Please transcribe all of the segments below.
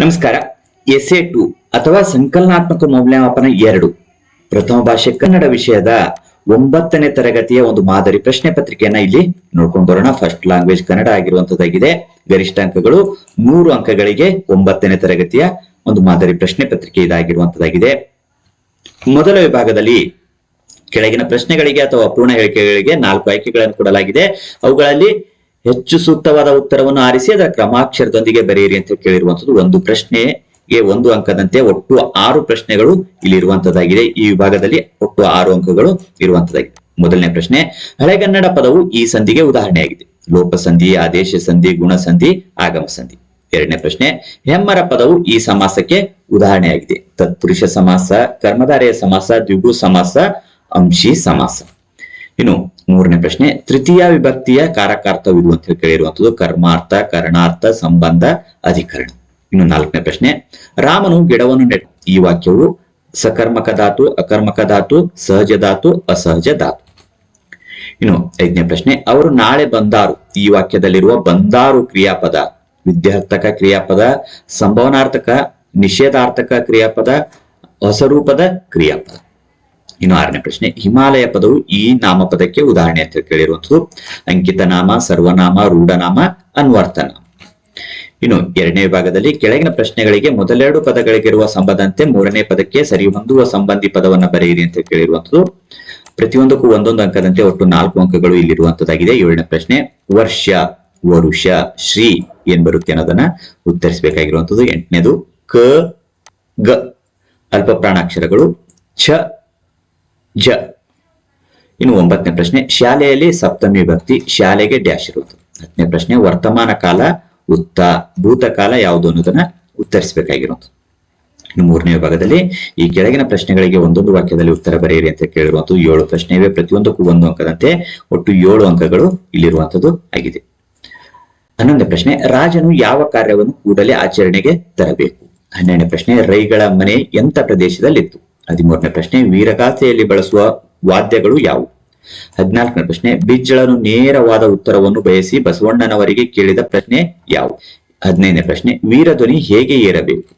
ನಮಸ್ಕಾರ. S A to ಅಥವಾ ಸಂಕಲನಾತ್ಮಕ ಮೌಲ್ಯಮಾಪನ ಎರಡು. ಪ್ರಥಮ ಭಾಷೆ ಕನ್ನಡ ವಿಷಯದ ಒಂಬತ್ತನೇ ತರಗತಿಯ ಒಂದು ಮಾದರಿ ಪ್ರಶ್ನೆ ಪತ್ರಿಕೆಯನ್ನ ಇಲ್ಲಿ ನೋಡ್ಕೊಂಡು ಬರೋಣ. ಫಸ್ಟ್ ಲ್ಯಾಂಗ್ವೇಜ್ ಕನ್ನಡ ಆಗಿರುವಂತದ್ದಾಗಿದೆ. ಗರಿಷ್ಠ ಅಂಕಗಳು ಮೂರು ಅಂಕಗಳಿಗೆ ಒಂಬತ್ತನೇ ತರಗತಿಯ ಒಂದು ಮಾದರಿ ಪ್ರಶ್ನೆ ಪತ್ರಿಕೆ ಇದಾಗಿರುವಂತದ್ದಾಗಿದೆ. ಮೊದಲ ವಿಭಾಗದಲ್ಲಿ ಕೆಳಗಿನ ಪ್ರಶ್ನೆಗಳಿಗೆ ಅಥವಾ ಅಪೂರ್ಣ ಹೇಳಿಕೆಗಳಿಗೆ ನಾಲ್ಕು ಆಯ್ಕೆಗಳನ್ನು ಕೊಡಲಾಗಿದೆ. ಅವುಗಳಲ್ಲಿ ಹೆಚ್ಚು ಸೂಕ್ತವಾದ ಉತ್ತರವನ್ನು ಆರಿಸಿ, ಅದರ ಕ್ರಮಾಕ್ಷರದೊಂದಿಗೆ ಬರೆಯಿರಿ ಅಂತ ಕೇಳಿರುವಂತದ್ದು ಒಂದು ಪ್ರಶ್ನೆಗೆ ಒಂದು ಅಂಕದಂತೆ ಒಟ್ಟು ಆರು ಪ್ರಶ್ನೆಗಳು ಇಲ್ಲಿ ಇರುವಂತದ್ದಾಗಿದೆ ಈ ವಿಭಾಗದಲ್ಲಿ ಒಟ್ಟು ಆರು ಅಂಕಗಳು ಇರುವಂತದ್ದಾಗಿದೆ ಮೊದಲನೇ ಪ್ರಶ್ನೆ ಹಳೆಗನ್ನಡ ಪದವು ಈ ಸಂಧಿಗೆ ಉದಾಹರಣೆಯಾಗಿದೆ. ಲೋಪಸಂಧಿ, ಆದೇಶ ಸಂಧಿ, ಗುಣಸಂಧಿ, ಆಗಮ ಸಂಧಿ. ಎರಡನೇ ಪ್ರಶ್ನೆ, ಹೆಮ್ಮರ ಪದವು ಈ ಸಮಾಸಕ್ಕೆ ಉದಾಹರಣೆಯಾಗಿದೆ. ತತ್ಪುರುಷ ಸಮಾಸ, ಕರ್ಮಧಾರೆಯ ಸಮಾಸ, ದ್ವಿಗು ಸಮಾಸ, ಅಂಶಿ ಸಮಾಸ. ಇನ್ನು ಮೂರನೇ ಪ್ರಶ್ನೆ, ತೃತೀಯ ವಿಭಕ್ತಿಯ ಕಾರಕಾರ್ಥವಿದು ಅಂತ ಕೇಳಿರುವಂತದ್ದು ಕರ್ಮಾರ್ಥ, ಕರ್ಣಾರ್ಥ, ಸಂಬಂಧ, ಅಧಿಕರಣ. ಇನ್ನು ನಾಲ್ಕನೇ ಪ್ರಶ್ನೆ, ರಾಮನು ಗಿಡವನ್ನು ನೆಟ್ಟ, ಈ ವಾಕ್ಯವು ಸಕರ್ಮಕ ಧಾತು, ಅಕರ್ಮಕ ಧಾತು, ಸಹಜ ಧಾತು, ಅಸಹಜ ಧಾತು. ಇನ್ನು ಐದನೇ ಪ್ರಶ್ನೆ, ಅವರು ನಾಳೆ ಬಂದಾರು, ಈ ವಾಕ್ಯದಲ್ಲಿರುವ ಬಂದಾರು ಕ್ರಿಯಾಪದ, ವಿದ್ಯಾರ್ಥಕ ಕ್ರಿಯಾಪದ, ಸಂಭವನಾರ್ಥಕ, ನಿಷೇಧಾರ್ಥಕ ಕ್ರಿಯಾಪದ, ಹೊಸರೂಪದ ಕ್ರಿಯಾಪದ. ಇನ್ನು ಆರನೇ ಪ್ರಶ್ನೆ, ಹಿಮಾಲಯ ಪದವು ಈ ನಾಮಪದಕ್ಕೆ ಉದಾಹರಣೆ ಅಂತ ಕೇಳಿರುವಂತದ್ದು ಅಂಕಿತ ನಾಮ ಸರ್ವನಾಮ, ರೂಢನಾಮ ಅನ್ವರ್ಥನಾಮ ಇನ್ನು ಎರಡನೇ ವಿಭಾಗದಲ್ಲಿ ಕೆಳಗಿನ ಪ್ರಶ್ನೆಗಳಿಗೆ ಮೊದಲೆರಡು ಪದಗಳಿಗಿರುವ ಸಂಬಂಧಂತೆ ಮೂರನೇ ಪದಕ್ಕೆ ಸರಿ ಹೊಂದುವ ಸಂಬಂಧಿ ಪದವನ್ನು ಬರೆಯಿರಿ ಅಂತ ಕೇಳಿರುವಂತದ್ದು ಪ್ರತಿಯೊಂದಕ್ಕೂ ಒಂದೊಂದು ಅಂಕದಂತೆ ಒಟ್ಟು ನಾಲ್ಕು ಅಂಕಗಳು ಇಲ್ಲಿರುವಂತದ್ದಾಗಿದೆ ಏಳನೇ ಪ್ರಶ್ನೆ, ವರ್ಷ, ವರುಷ, ಶ್ರೀ ಏನ್ ಬರುತ್ತೆ ಅನ್ನೋದನ್ನ ಉತ್ತರಿಸಬೇಕಾಗಿರುವಂತದ್ದು ಎಂಟನೇದು ಕ, ಗ. ಅಲ್ಪ ಪ್ರಾಣಾಕ್ಷರಗಳು ಛ ಜ. ಇನ್ನು ಒಂಬತ್ತನೇ ಪ್ರಶ್ನೆ, ಶಾಲೆಯಲ್ಲಿ ಸಪ್ತಮಿ ಭಕ್ತಿ ಶಾಲೆಗೆ ಡ್ಯಾಶ್ ಇರುವುದು. ಹತ್ತನೇ ಪ್ರಶ್ನೆ, ವರ್ತಮಾನ ಕಾಲ ಉತ್ತ ಭೂತಕಾಲ ಯಾವುದು ಅನ್ನೋದನ್ನ ಉತ್ತರಿಸಬೇಕಾಗಿರುವುದು. ಇನ್ನು ಮೂರನೇ ವಿಭಾಗದಲ್ಲಿ, ಈ ಕೆಳಗಿನ ಪ್ರಶ್ನೆಗಳಿಗೆ ಒಂದೊಂದು ವಾಕ್ಯದಲ್ಲಿ ಉತ್ತರ ಬರೆಯಿರಿ ಅಂತ ಕೇಳಿರುವಂತದ್ದು ಏಳು ಪ್ರಶ್ನೆ ಇವೆ ಪ್ರತಿಯೊಂದಕ್ಕೂ ಒಂದು ಅಂಕದಂತೆ ಒಟ್ಟು ಏಳು ಅಂಕಗಳು ಇಲ್ಲಿರುವಂತದ್ದು ಆಗಿದೆ. ಹನ್ನೊಂದನೇ ಪ್ರಶ್ನೆ, ರಾಜನು ಯಾವ ಕಾರ್ಯವನ್ನು ಕೂಡಲೇ ಆಚರಣೆಗೆ ತರಬೇಕು? ಹನ್ನೆರಡನೇ ಪ್ರಶ್ನೆ, ರೈಗಳ ಮನೆ ಎಂತ ಪ್ರದೇಶದಲ್ಲಿತ್ತು? ಹದಿಮೂರನೇ ಪ್ರಶ್ನೆ ವೀರಗಾಸೆಯಲ್ಲಿ ಬಳಸುವ ವಾದ್ಯಗಳು ಯಾವುವು? ಹದಿನಾಲ್ಕನೇ ಪ್ರಶ್ನೆ, ಬಿಜ್ಜಳನು ನೇರವಾದ ಉತ್ತರವನ್ನು ಬಯಸಿ ಬಸವಣ್ಣನವರಿಗೆ ಕೇಳಿದ ಪ್ರಶ್ನೆ ಯಾವು ಹದಿನೈದನೇ ಪ್ರಶ್ನೆ ವೀರಧ್ವನಿ ಹೇಗೆ ಏರಬೇಕು?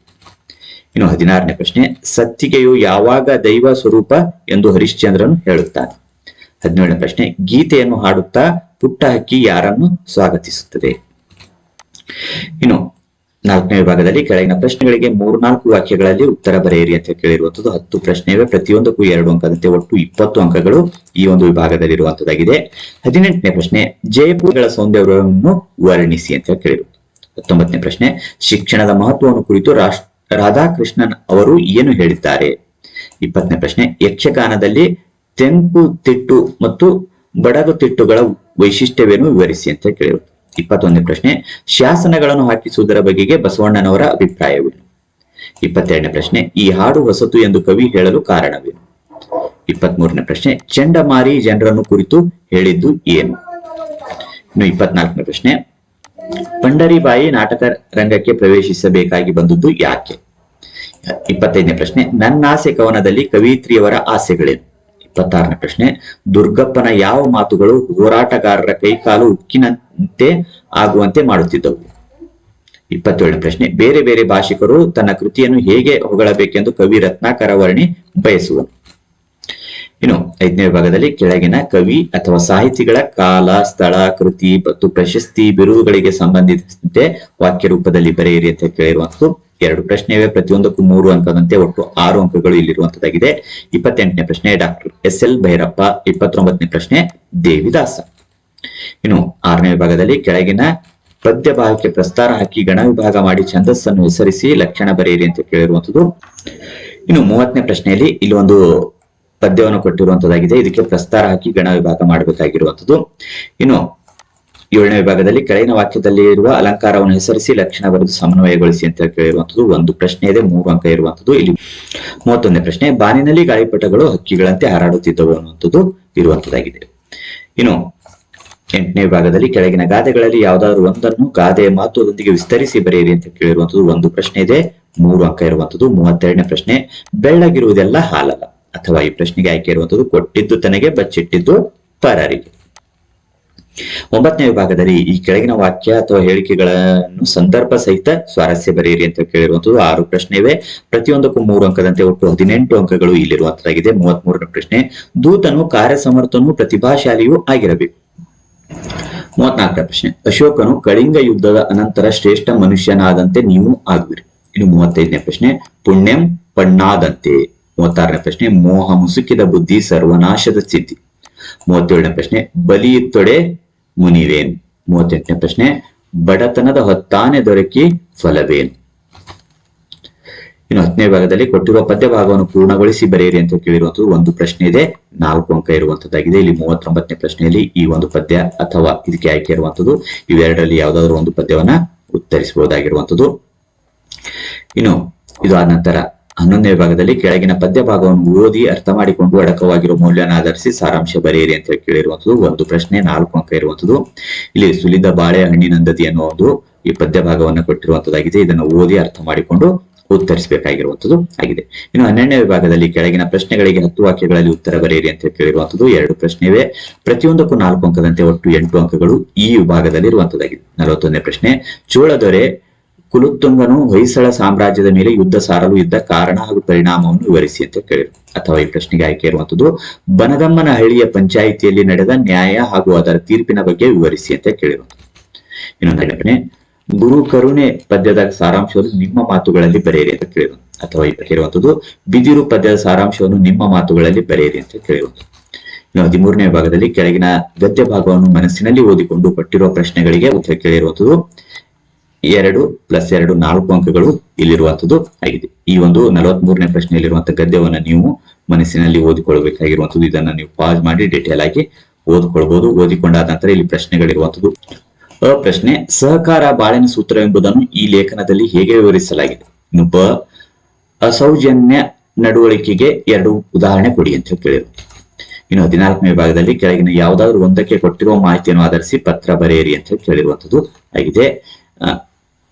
ಇನ್ನು ಹದಿನಾರನೇ ಪ್ರಶ್ನೆ, ಸತ್ತಿಗೆಯು ಯಾವಾಗ ದೈವ ಸ್ವರೂಪ ಎಂದು ಹರಿಶ್ಚಂದ್ರನು ಹೇಳುತ್ತಾನೆ. ಹದಿನೇಳನೇ ಪ್ರಶ್ನೆ, ಗೀತೆಯನ್ನು ಹಾಡುತ್ತಾ ಪುಟ್ಟ ಹಕ್ಕಿ ಯಾರನ್ನು ಸ್ವಾಗತಿಸುತ್ತದೆ? ಇನ್ನು ನಾಲ್ಕನೇ ವಿಭಾಗದಲ್ಲಿ ಕೆಳಗಿನ ಪ್ರಶ್ನೆಗಳಿಗೆ ಮೂರು ನಾಲ್ಕು ವಾಕ್ಯಗಳಲ್ಲಿ ಉತ್ತರ ಬರೆಯಿರಿ ಅಂತ ಕೇಳಿರುವಂತದ್ದು ಹತ್ತು ಪ್ರಶ್ನೆ ಪ್ರತಿಯೊಂದಕ್ಕೂ ಎರಡು ಅಂಕದಂತೆ ಒಟ್ಟು ಇಪ್ಪತ್ತು ಅಂಕಗಳು ಈ ಒಂದು ವಿಭಾಗದಲ್ಲಿ ಇರುವಂತದ್ದಾಗಿದೆ ಹದಿನೆಂಟನೇ ಪ್ರಶ್ನೆ, ಜಯಪುರಗಳ ಸೌಂದರ್ಯವನ್ನು ವರ್ಣಿಸಿ ಅಂತ ಕೇಳಿರು. ಹತ್ತೊಂಬತ್ತನೇ ಪ್ರಶ್ನೆ, ಶಿಕ್ಷಣದ ಮಹತ್ವವನ್ನು ಕುರಿತು ರಾಧಾಕೃಷ್ಣನ್ ಅವರು ಏನು ಹೇಳಿದ್ದಾರೆ? ಇಪ್ಪತ್ತನೇ ಪ್ರಶ್ನೆ, ಯಕ್ಷಗಾನದಲ್ಲಿ ತೆಂಕು ತಿಟ್ಟು ಮತ್ತು ಬಡಗು ತಿಟ್ಟುಗಳ ವೈಶಿಷ್ಟ್ಯವೇನು ವಿವರಿಸಿ ಅಂತ ಕೇಳಿರುವುದು ಇಪ್ಪತ್ತೊಂದನೇ ಪ್ರಶ್ನೆ, ಶಾಸನಗಳನ್ನು ಹಾಕಿಸುವುದರ ಬಗೆಗೆ ಬಸವಣ್ಣನವರ ಅಭಿಪ್ರಾಯವೇನು ಇಪ್ಪತ್ತೆರಡನೇ ಪ್ರಶ್ನೆ, ಈ ಹಾಡು ಹೊಸತು ಎಂದು ಕವಿ ಹೇಳಲು ಕಾರಣವೇನು? ಇಪ್ಪತ್ಮೂರನೇ ಪ್ರಶ್ನೆ, ಚಂಡಮಾರಿ ಜನರನ್ನು ಕುರಿತು ಹೇಳಿದ್ದು ಏನು? ಇನ್ನು ಇಪ್ಪತ್ನಾಲ್ಕನೇ ಪ್ರಶ್ನೆ, ಪಂಡರಿಬಾಯಿ ನಾಟಕ ರಂಗಕ್ಕೆ ಪ್ರವೇಶಿಸಬೇಕಾಗಿ ಬಂದದ್ದು ಯಾಕೆ? ಇಪ್ಪತ್ತೈದನೇ ಪ್ರಶ್ನೆ, ನನ್ನಾಸೆ ಕವನದಲ್ಲಿ ಕವಿತ್ರಿಯವರ ಆಸೆಗಳೇನು? ಇಪ್ಪತ್ತಾರನೇ ಪ್ರಶ್ನೆ, ದುರ್ಗಪ್ಪನ ಯಾವ ಮಾತುಗಳು ಹೋರಾಟಗಾರರ ಕೈಕಾಲು ಉಕ್ಕಿನಂತೆ ಆಗುವಂತೆ ಮಾಡುತ್ತಿದ್ದವು. ಇಪ್ಪತ್ತೇಳನೇ ಪ್ರಶ್ನೆ. ಬೇರೆ ಬೇರೆ ಭಾಷಿಕರು ತನ್ನ ಕೃತಿಯನ್ನು ಹೇಗೆ ಹೊಗಳಬೇಕೆಂದು ಕವಿ ರತ್ನಾಕರ ವರ್ಣಿ ಬಯಸುವ ಇನ್ನು ಐದನೇ ವಿಭಾಗದಲ್ಲಿ ಕೆಳಗಿನ ಕವಿ ಅಥವಾ ಸಾಹಿತಿಗಳ ಕಾಲ, ಸ್ಥಳ, ಕೃತಿ ಮತ್ತು ಪ್ರಶಸ್ತಿ ಬಿರುದುಗಳಿಗೆ ಸಂಬಂಧಿಸಿದಂತೆ ವಾಕ್ಯ ರೂಪದಲ್ಲಿ ಬರೆಯಿರಿ ಅಂತ ಕೇಳಿರುವಂತದ್ದು. ಎರಡು ಪ್ರಶ್ನೆ ಇವೆ ಪ್ರತಿಯೊಂದಕ್ಕೂ ಮೂರು ಅಂಕದಂತೆ ಒಟ್ಟು ಆರು ಅಂಕಗಳು ಇಲ್ಲಿರುವಂತದ್ದಾಗಿದೆ. ಇಪ್ಪತ್ತೆಂಟನೇ ಪ್ರಶ್ನೆ ಡಾಕ್ಟರ್ ಎಸ್ ಎಲ್ ಭೈರಪ್ಪ. ಇಪ್ಪತ್ತೊಂಬತ್ತನೇ ಪ್ರಶ್ನೆ ದೇವಿದಾಸ. ಇನ್ನು ಆರನೇ ವಿಭಾಗದಲ್ಲಿ ಕೆಳಗಿನ ಪದ್ಯ ಭಾಗಕ್ಕೆ ಪ್ರಸ್ತಾರ ಹಾಕಿ ಗಣ ವಿಭಾಗ ಮಾಡಿ ಛಂದಸ್ಸನ್ನು ಹೆಸರಿಸಿ ಲಕ್ಷಣ ಬರೆಯಿರಿ ಅಂತ ಕೇಳಿರುವಂತದ್ದು ಇನ್ನು ಮೂವತ್ತನೇ ಪ್ರಶ್ನೆಯಲ್ಲಿ ಇಲ್ಲಿ ಒಂದು ಪದ್ಯವನ್ನು ಕೊಟ್ಟಿರುವಂತದ್ದಾಗಿದೆ ಇದಕ್ಕೆ ಪ್ರಸ್ತಾರ ಹಾಕಿ ಗಣ ವಿಭಾಗ ಮಾಡಬೇಕಾಗಿರುವಂತದ್ದು ಇನ್ನು ಏಳನೇ ವಿಭಾಗದಲ್ಲಿ ಕೆಳಗಿನ ವಾಕ್ಯದಲ್ಲಿ ಇರುವ ಅಲಂಕಾರವನ್ನು ಹೆಸರಿಸಿ ಲಕ್ಷಣ ಬರೆದು ಸಮನ್ವಯಗೊಳಿಸಿ ಅಂತ ಕೇಳಿರುವಂತದ್ದು ಒಂದು ಪ್ರಶ್ನೆ ಇದೆ, ಮೂರು ಅಂಕ ಇರುವಂತದ್ದು ಇಲ್ಲಿ ಮೂವತ್ತೊಂದನೇ ಪ್ರಶ್ನೆ, ಬಾನಿನಲ್ಲಿ ಗಾಳಿಪಟಗಳು ಹಕ್ಕಿಗಳಂತೆ ಹಾರಾಡುತ್ತಿದ್ದವು ಅನ್ನುವಂಥದ್ದು ಇರುವಂತದ್ದಾಗಿದೆ ಇನ್ನು ಎಂಟನೇ ಭಾಗದಲ್ಲಿ ಕೆಳಗಿನ ಗಾದೆಗಳಲ್ಲಿ ಯಾವ್ದಾದ್ರು ಒಂದನ್ನು ಗಾದೆಯ ಮಹತ್ವದೊಂದಿಗೆ ವಿಸ್ತರಿಸಿ ಬರೆಯಿರಿ ಅಂತ ಕೇಳಿರುವಂತದ್ದು ಒಂದು ಪ್ರಶ್ನೆ ಇದೆ. ಮೂರು ಅಂಕ ಇರುವಂತದ್ದು ಮೂವತ್ತೆರಡನೇ ಪ್ರಶ್ನೆ. ಬೆಳ್ಳಗಿರುವುದೆಲ್ಲ ಹಾಲಲ್ಲ. ಅಥವಾ ಈ ಪ್ರಶ್ನೆಗೆ ಆಯ್ಕೆ ಇರುವಂತದ್ದು ಕೊಟ್ಟಿದ್ದು ತನಗೆ ಬಚ್ಚಿಟ್ಟಿದ್ದು ಪರರಿಗೆ. ಒಂಬತ್ತನೇ ವಿಭಾಗದಲ್ಲಿ ಈ ಕೆಳಗಿನ ವಾಕ್ಯ ಅಥವಾ ಹೇಳಿಕೆಗಳನ್ನು ಸಂದರ್ಭ ಸಹಿತ ಸ್ವಾರಸ್ಯ ಬರೆಯಿರಿ ಅಂತ ಕೇಳಿರುವಂತದ್ದು ಆರು ಪ್ರಶ್ನೆ ಇವೆ. ಪ್ರತಿಯೊಂದಕ್ಕೂ ಮೂರು ಅಂಕದಂತೆ ಒಟ್ಟು ಹದಿನೆಂಟು ಅಂಕಗಳು ಇಲ್ಲಿರುವಂತದ್ದಾಗಿದೆ ಮೂವತ್ತ್ ಮೂರನೇ ಪ್ರಶ್ನೆ. ದೂತನು ಕಾರ್ಯಸಮರ್ಥನೂ ಪ್ರತಿಭಾಶಾಲಿಯೂ ಆಗಿರಬೇಕು. ಮೂವತ್ನಾಲ್ಕನೇ ಪ್ರಶ್ನೆ. ಅಶೋಕನು ಕಳಿಂಗ ಯುದ್ಧದ ಅನಂತರ ಶ್ರೇಷ್ಠ ಮನುಷ್ಯನಾದಂತೆ ನೀವು ಆಗುವಿರಿ. ಇನ್ನು ಮೂವತ್ತೈದನೇ ಪ್ರಶ್ನೆ. ಪುಣ್ಯಂ ಪಣ್ಣಾದಂತೆ. ಮೂವತ್ತಾರನೇ ಪ್ರಶ್ನೆ. ಮೋಹ ಮುಸುಕಿದ ಬುದ್ಧಿ ಸರ್ವನಾಶದ ಸ್ಥಿತಿ. ಮೂವತ್ತೇಳನೇ ಪ್ರಶ್ನೆ. ಬಲಿಯಿತ್ತೊಡೆ ಮುನಿವೇನ್. ಮೂವತ್ತೆಂಟನೇ ಪ್ರಶ್ನೆ. ಬಡತನದ ಹೊತ್ತಾನೆ ದೊರಕಿ ಫಲವೇನ್. ಇನ್ನು ಹತ್ತನೇ ಭಾಗದಲ್ಲಿ ಕೊಟ್ಟಿರುವ ಪದ್ಯ ಭಾಗವನ್ನು ಪೂರ್ಣಗೊಳಿಸಿ ಬರೆಯಿರಿ ಅಂತ ಕೇಳಿರುವಂತದ್ದು ಒಂದು ಪ್ರಶ್ನೆ ಇದೆ. ನಾಲ್ಕು ಅಂಕ ಇರುವಂತದ್ದಾಗಿದೆ. ಇಲ್ಲಿ ಮೂವತ್ತೊಂಬತ್ತನೇ ಪ್ರಶ್ನೆಯಲ್ಲಿ ಈ ಒಂದು ಪದ್ಯ ಅಥವಾ ಇದಕ್ಕೆ ಆಯ್ಕೆ ಇರುವಂತದ್ದು. ಇವೆರಡರಲ್ಲಿ ಯಾವ್ದಾದ್ರು ಒಂದು ಪದ್ಯವನ್ನ ಉತ್ತರಿಸಬಹುದಾಗಿರುವಂತದ್ದು. ಇನ್ನು ಇದು ಆದ ನಂತರ ಹನ್ನೊಂದನೇ ಭಾಗದಲ್ಲಿ ಕೆಳಗಿನ ಪದ್ಯ ಭಾಗವನ್ನು ಓದಿ ಅರ್ಥ ಮಾಡಿಕೊಂಡು ಅಡಕವಾಗಿರುವ ಮೌಲ್ಯನ ಆಧರಿಸಿ ಸಾರಾಂಶ ಬರೆಯಿರಿ ಅಂತ ಕೇಳಿರುವಂತದ್ದು ಒಂದು ಪ್ರಶ್ನೆ, ನಾಲ್ಕು ಅಂಕ ಇರುವಂತದ್ದು. ಇಲ್ಲಿ ಸುಲಿದ ಬಾಳೆ ಹಣ್ಣಿನ ಅನ್ನುವ ಅನ್ನೋ ಒಂದು ಈ ಪದ್ಯ ಭಾಗವನ್ನು ಕೊಟ್ಟಿರುವಂತದ್ದಾಗಿದೆ. ಇದನ್ನು ಓದಿ ಅರ್ಥ ಮಾಡಿಕೊಂಡು ಉತ್ತರಿಸಬೇಕಾಗಿರುವಂತದ್ದು ಆಗಿದೆ. ಇನ್ನು ಹನ್ನೆರಡನೇ ವಿಭಾಗದಲ್ಲಿ ಕೆಳಗಿನ ಪ್ರಶ್ನೆಗಳಿಗೆ ಹತ್ತು ವಾಕ್ಯಗಳಲ್ಲಿ ಉತ್ತರ ಬರೆಯಿರಿ ಅಂತ ಕೇಳಿರುವಂತದ್ದು ಎರಡು ಪ್ರಶ್ನೆ ಇವೆ ಪ್ರತಿಯೊಂದಕ್ಕೂ ನಾಲ್ಕು ಅಂಕದಂತೆ ಒಟ್ಟು ಎಂಟು ಅಂಕಗಳು ಈ ವಿಭಾಗದಲ್ಲಿ ಇರುವಂತದ್ದಾಗಿದೆ ನಲವತ್ತೊಂದನೇ ಪ್ರಶ್ನೆ ಚೋಳದೊರೆ ಕುಲುತ್ತುಂಗನು ಹೊಯ್ಸಳ ಸಾಮ್ರಾಜ್ಯದ ಮೇಲೆ ಯುದ್ಧ ಸಾರಲು ಇದ್ದ ಕಾರಣ ಹಾಗೂ ಪರಿಣಾಮವನ್ನು ವಿವರಿಸಿ ಅಂತ ಕೇಳಿದರು. ಅಥವಾ ಈ ಪ್ರಶ್ನೆಗೆ ಆಯ್ಕೆ ಇರುವಂತದ್ದು ಬನಗಮ್ಮನ ಹಳ್ಳಿಯ ಪಂಚಾಯಿತಿಯಲ್ಲಿ ನಡೆದ ನ್ಯಾಯ ಹಾಗೂ ಅದರ ತೀರ್ಪಿನ ಬಗ್ಗೆ ವಿವರಿಸಿ ಅಂತ ಕೇಳಿರುವಂತದ್ದು ಇನ್ನೊಂದು ಗುರು ಕರುಣೆ ಪದ್ಯದ ಸಾರಾಂಶವನ್ನು ನಿಮ್ಮ ಮಾತುಗಳಲ್ಲಿ ಬರೆಯಿರಿ ಅಂತ ಕೇಳಿದ್ರು. ಅಥವಾ ಕೇಳುವಂಥದ್ದು, ಬಿದಿರು ಪದ್ಯದ ಸಾರಾಂಶವನ್ನು ನಿಮ್ಮ ಮಾತುಗಳಲ್ಲಿ ಬರೆಯಿರಿ ಅಂತ ಕೇಳಿರುವಂತದ್ದು ಇನ್ನು ಹದಿಮೂರನೇ ಭಾಗದಲ್ಲಿ ಕೆಳಗಿನ ಗದ್ಯ ಭಾಗವನ್ನು ಮನಸ್ಸಿನಲ್ಲಿ ಓದಿಕೊಂಡು ಕೊಟ್ಟಿರುವ ಪ್ರಶ್ನೆಗಳಿಗೆ ಉತ್ತರ ಕೇಳಿರುವಂಥದ್ದು, ಎರಡು ಪ್ಲಸ್ ಎರಡು ನಾಲ್ಕು ಅಂಕಗಳು ಇಲ್ಲಿರುವಂತದ್ದು ಆಗಿದೆ. ಈ ಒಂದು ನಲವತ್ ಮೂರನೇ ಪ್ರಶ್ನೆಯಲ್ಲಿರುವಂತಹ ಗದ್ಯವನ್ನು ನೀವು ಮನಸ್ಸಿನಲ್ಲಿ ಓದಿಕೊಳ್ಳಬೇಕಾಗಿರುವಂತದ್ದು ಇದನ್ನ ನೀವು ಪಾಸ್ ಮಾಡಿ ಡೀಟೇಲ್ ಆಗಿ ಓದ್ಕೊಳ್ಬಹುದು ಓದಿಕೊಂಡಾದ ನಂತರ ಇಲ್ಲಿ ಪ್ರಶ್ನೆಗಳಿರುವಂತದ್ದು ಅ ಪ್ರಶ್ನೆ, ಸಹಕಾರ ಬಾಳಿನ ಸೂತ್ರ ಎಂಬುದನ್ನು ಈ ಲೇಖನದಲ್ಲಿ ಹೇಗೆ ವಿವರಿಸಲಾಗಿದೆ? ಇನ್ನು ಬ ಅಸೌಜನ್ಯ ನಡವಳಿಕೆಗೆ ಎರಡು ಉದಾಹರಣೆ ಕೊಡಿ ಅಂತ ಕೇಳಿದ್ರು. ಇನ್ನು ಹದಿನಾಲ್ಕನೇ ಭಾಗದಲ್ಲಿ ಕೆಳಗಿನ ಯಾವುದಾದ್ರೂ ಒಂದಕ್ಕೆ ಕೊಟ್ಟಿರುವ ಮಾಹಿತಿಯನ್ನು ಆಧರಿಸಿ ಪತ್ರ ಬರೆಯಿರಿ ಅಂತ ಕೇಳಿರುವಂತದ್ದು ಆಗಿದೆ.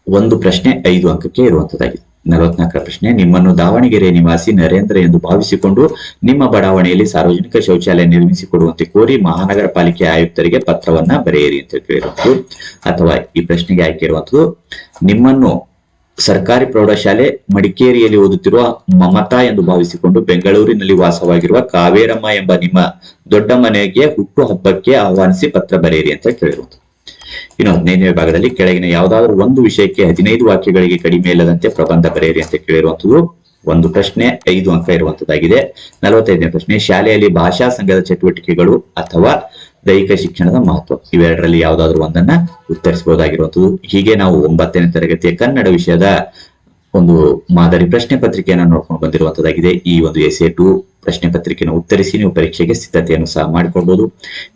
ಒಂದು ಪ್ರಶ್ನೆ ಐದು ಅಂಕಕ್ಕೆ ಇರುವಂತದ್ದಾಗಿದೆ ನಲವತ್ನಾಲ್ಕರ ಪ್ರಶ್ನೆ, ನಿಮ್ಮನ್ನು ದಾವಣಗೆರೆ ನಿವಾಸಿ ನರೇಂದ್ರ ಎಂದು ಭಾವಿಸಿಕೊಂಡು ನಿಮ್ಮ ಬಡಾವಣೆಯಲ್ಲಿ ಸಾರ್ವಜನಿಕ ಶೌಚಾಲಯ ನಿರ್ಮಿಸಿಕೊಡುವಂತೆ ಕೋರಿ ಮಹಾನಗರ ಪಾಲಿಕೆ ಆಯುಕ್ತರಿಗೆ ಪತ್ರವನ್ನ ಬರೆಯಿರಿ ಅಂತ ಕೇಳಿರುವಂಥದ್ದು ಅಥವಾ ಈ ಪ್ರಶ್ನೆಗೆ ಆಯ್ಕೆ ಇರುವಂಥದ್ದು ನಿಮ್ಮನ್ನು ಸರ್ಕಾರಿ ಪ್ರೌಢಶಾಲೆ ಮಡಿಕೇರಿಯಲ್ಲಿ ಓದುತ್ತಿರುವ ಮಮತಾ ಎಂದು ಭಾವಿಸಿಕೊಂಡು ಬೆಂಗಳೂರಿನಲ್ಲಿ ವಾಸವಾಗಿರುವ ಕಾವೇರಮ್ಮ ಎಂಬ ನಿಮ್ಮ ದೊಡ್ಡ ಮನೆಗೆ ಹುಟ್ಟು ಹಬ್ಬಕ್ಕೆ ಆಹ್ವಾನಿಸಿ ಪತ್ರ ಬರೆಯಿರಿ ಅಂತ ಕೇಳಿರುವಂತದ್ದು ಇನ್ನು ಹದಿನೈದನೇ ವಿಭಾಗದಲ್ಲಿ ಕೆಳಗಿನ ಯಾವುದಾದ್ರೂ ಒಂದು ವಿಷಯಕ್ಕೆ ಹದಿನೈದು ವಾಕ್ಯಗಳಿಗೆ ಕಡಿಮೆ ಇಲ್ಲದಂತೆ ಪ್ರಬಂಧ ಬರೆಯಿರಿ ಅಂತ ಕೇಳಿರುವಂತದ್ದು ಒಂದು ಪ್ರಶ್ನೆ, ಐದು ಅಂಕ ಇರುವಂತದ್ದಾಗಿದೆ ನಲವತ್ತೈದನೇ ಪ್ರಶ್ನೆ, ಶಾಲೆಯಲ್ಲಿ ಭಾಷಾ ಸಂಘದ ಚಟುವಟಿಕೆಗಳು ಅಥವಾ ದೈಹಿಕ ಶಿಕ್ಷಣದ ಮಹತ್ವ? ಇವೆರಡರಲ್ಲಿ ಯಾವುದಾದ್ರೂ ಒಂದನ್ನ ಉತ್ತರಿಸಬಹುದಾಗಿರುವಂತದ್ದು ಹೀಗೆ ನಾವು ಒಂಬತ್ತನೇ ತರಗತಿಯ ಕನ್ನಡ ವಿಷಯದ ಒಂದು ಮಾದರಿ ಪ್ರಶ್ನೆ ಪತ್ರಿಕೆಯನ್ನು ನೋಡ್ಕೊಂಡು ಬಂದಿರುವಂತದ್ದಾಗಿದೆ ಈ ಒಂದು ಎಸೆ ಟು ಪ್ರಶ್ನೆ ಪತ್ರಿಕೆಯನ್ನು ಉತ್ತರಿಸಿ ನೀವು ಪರೀಕ್ಷೆಗೆ ಸಿದ್ಧತೆಯನ್ನು ಸಹ ಮಾಡಿಕೊಳ್ಬಹುದು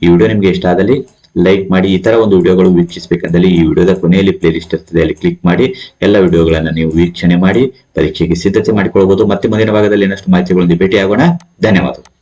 ಈ ವಿಡಿಯೋ ನಿಮಗೆ ಇಷ್ಟ ಆದಲ್ಲಿ ಲೈಕ್ ಮಾಡಿ ಈ ತರ ಒಂದು ವಿಡಿಯೋಗಳು ವೀಕ್ಷಿಸಬೇಕಂದಲ್ಲಿ ಈ ವಿಡಿಯೋದ ಕೊನೆಯಲ್ಲಿ ಪ್ಲೇ ಲಿಸ್ಟ್ ಇರ್ತದೆ, ಅಲ್ಲಿ ಕ್ಲಿಕ್ ಮಾಡಿ ಎಲ್ಲ ವಿಡಿಯೋಗಳನ್ನು ನೀವು ವೀಕ್ಷಣೆ ಮಾಡಿ ಪರೀಕ್ಷೆಗೆ ಸಿದ್ಧತೆ ಮಾಡಿಕೊಳ್ಳಬಹುದು ಮತ್ತೆ ಮುಂದಿನ ಭಾಗದಲ್ಲಿ ಇನ್ನಷ್ಟು ಮಾಹಿತಿಗಳೊಂದಿಗೆ ಭೇಟಿಯಾಗೋಣ. ಧನ್ಯವಾದ ಧನ್ಯವಾದಗಳು.